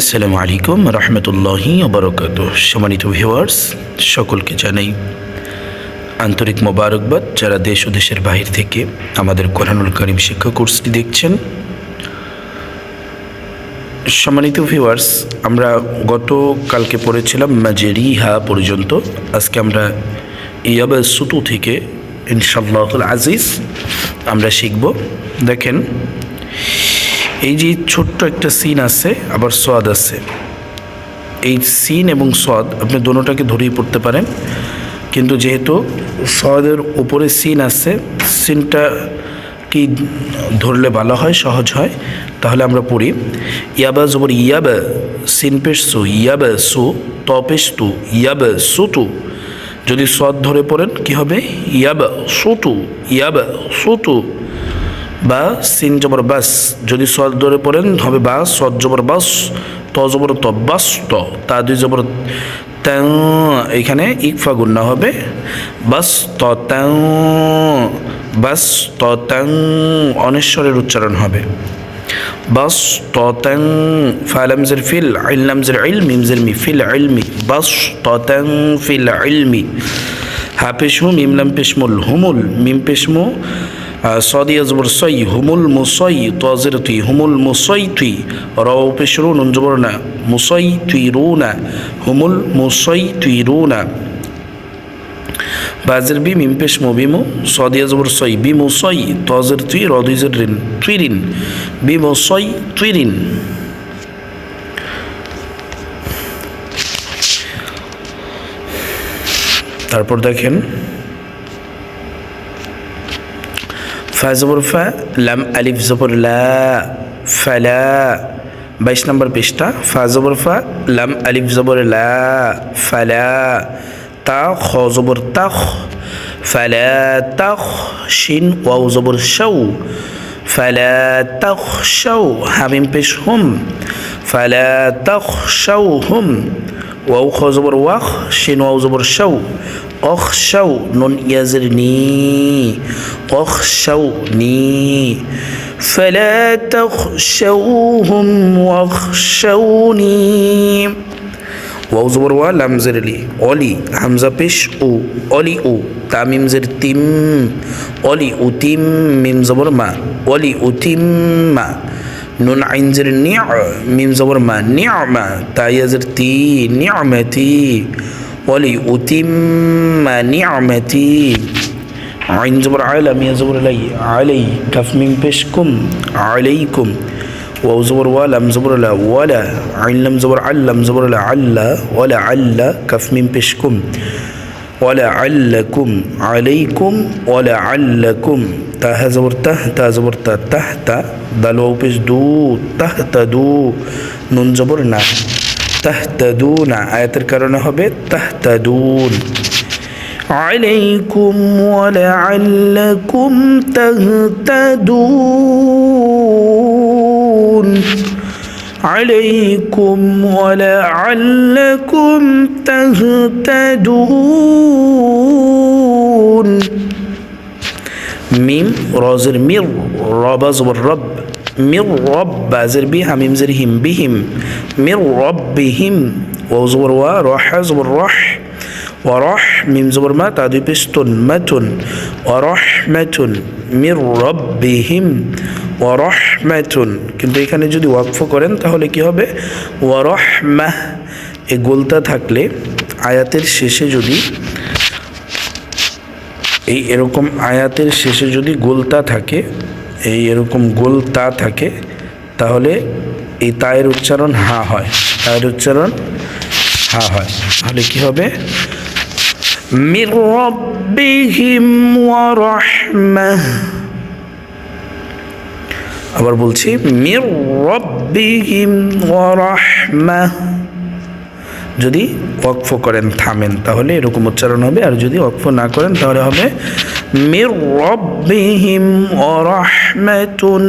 আসসালামু আলাইকুম রহমতুল্লাহি অবরকাত সম্মানিত ভিউয়ার্স সকলকে জানাই আন্তরিক মোবারকবাদ। যারা দেশ ও দেশের বাহির থেকে আমাদের কোরআনুল করিম শিক্ষা কোর্সটি দেখছেন, সম্মানিত ভিউয়ার্স আমরা গত কালকে পড়েছিলাম মাজেরিহা পর্যন্ত। আজকে আমরা ইয়াবা সুতু থেকে ইনশাল্লাহুল আজিজ আমরা শিখব। দেখেন এই যে ছোট্ট একটা সিন আছে, আবার সোয়াদ আছে। এই সিন এবং সোয়াদ আপনি দোনোটাকে ধরেই পড়তে পারেন। কিন্তু যেহেতু সোয়াদের উপরে সিন আছে সিনটা কি ধরলে ভালো হয়, সহজ হয়, তাহলে আমরা পড়ি। ইয়াবা জবর ইয়াবা সিন পেশ সু ইয়াবা সু তপেশ তু ইয়াবা সুতু। যদি সদ ধরে পড়েন, কি হবে? ইয়াবা সুতু ইয়াবা সুতু। বা সিন জবর বাস, যদি সদ ধরে পড়েন হবে বাস সদ জবর বাস, ত জবর ত বাস, ত। তা দুই জবর এখানে ইকফা গুন্না হবে। বাস ত বাস ত অনেশ্বরের উচ্চারণ হবে। বাস ত ফালামজের ফিল আইলামজের ইল মিমজের মি ফিল ইলমি বাস ত ফিল ইলমি হাফেশমু মিমলাম পেশমুল হুমুল মিম পেশমু সদিয়া জবর সই হুমুল মুসই তজের তুই, হুমুল মুসই তুই, রও পেশরু নুন জবর না মুসই তুই রু না হুমুল মুসই তুই রু না বাজের বি মিম পেশ মো বিমো সদিয়া জবর সই বিমো সই তজের তুই রদুইজের রিন তুইরিন বিমো সই তুইরিন তারপর দেখেন ফা জবর ফা, লাম আলিফ জবর লা ফালা বাইশ নম্বর পৃষ্ঠা, ফা জবর ফা, লাম আলিফ জবর লা ফালা তা, খ জবর তাখ ফালা তাখ শিন, ওয়াও জবর শাউ ফালা তাখ শাউ হামিম পেশ হুম ফালা তাখ শাউ হুম واو خو زبر واخ شين واو زبر شو. اخ شو نون يزرني اخ شو ني فلا تخشوهم واخشوني واو زبر وا لام زر لي اولي حمزه بيش أو. اولي أو تاميم زر تيم اولي أو تيم ميم زبر ما. اولي أو تيم ما. নুন আইন জের নিয়া মিম জবর মা নিয়ামা তাইয়াজের তি নিয়ামাতি অলি উতিম নিয়ামাতি আইন জবর আলা মিয়া জবর লাই আলাই কাফ মিম পেশ কুম আলাইকুম واو زبر ولا زبر لا ولا عين لم زبر علم زبر لا علا ولا علا كف من بشكم ولا علكم عليكم ولا علكم تاه زبر ته تا زبر تا تحت دال واو بش دو تحت دو নুন জবর না তাহতাদুন আয়াতের কারণে হবে তাহতাদুন عليكم ولعلكم تهتدون عليكم ولعلكم تهتدون. ميم رازر مير رابز والرب من رب. زر بها ميم زرهم بهم. من ربهم. وزور وراح زور راح زبر رح وراح ميم زبر ما تعدي بستون متون ওয়ারহমাতুন মির রব্বিহিম ওয়ারহমাতুন কিন্তু এখানে যদি ওয়াকফ করেন তাহলে কি হবে? ওয়ারহমাহ এ গোলতা থাকলে আয়াতের শেষে যদি এই এরকম আয়াতের শেষে যদি গোলতা থাকে, এই এরকম গোলতা থাকে, তাহলে এই তায়ের উচ্চারণ হা হয়। তায়ের উচ্চারণ হা হয়। তাহলে কি হবে? من ربهم ورحمة আবার বলছি মির রব্বিহিম ওয়ারাহমা যদি ওয়াকফ করেন থামেন তাহলে এরকম উচ্চারণ হবে আর যদি ওয়াকফ না করেন তাহলে হবে মির রব্বিহিম ওয়ারাহমাতুন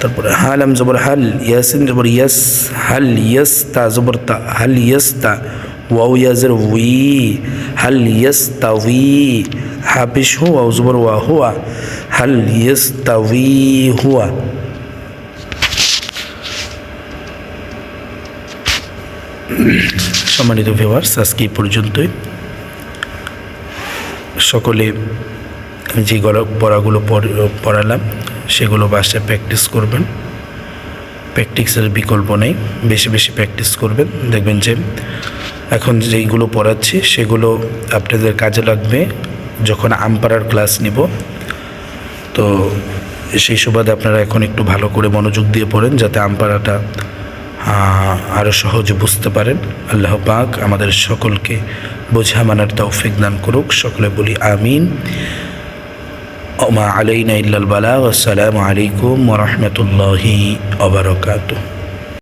তারপরে হালাম জবর হাল ইয়াসিন জবর ইয়াস হাল ইয়াস তা জবর তা হাল ইয়াস তা ওয়াও ইয়াজের উই হাল ইয়াস্তাউই হাফিস হুয়া জবর ওয়া হুয়া হাল ইয়াস্তাউই হুয়া সম্মানিত ভিউয়ার্স আজকে পর্যন্তই। সকলে যে গলা পড়াগুলো পড়- পড়ালাম, সেগুলো বাসায় প্র্যাকটিস করবেন। প্র্যাকটিসের বিকল্প নেই, বেশি বেশি প্র্যাকটিস করবেন। দেখবেন যে এখন যেইগুলো পড়াচ্ছি, সেগুলো আপনাদের কাজে লাগবে যখন আমপাড়ার ক্লাস নিব। তো সেই সুবাদে আপনারা এখন একটু ভালো করে মনোযোগ দিয়ে পড়েন যাতে আমপাড়াটা আরও সহজে বুঝতে পারেন। আল্লাহ পাক আমাদের সকলকে বোঝা মানার তৌফিক দান করুক। সকলে বলি আমিন। ওমা আলাইনা ইল্লাল বালা আসসালামু আলাইকুম ওরহমতুল্লাহি ওবরকাতুহ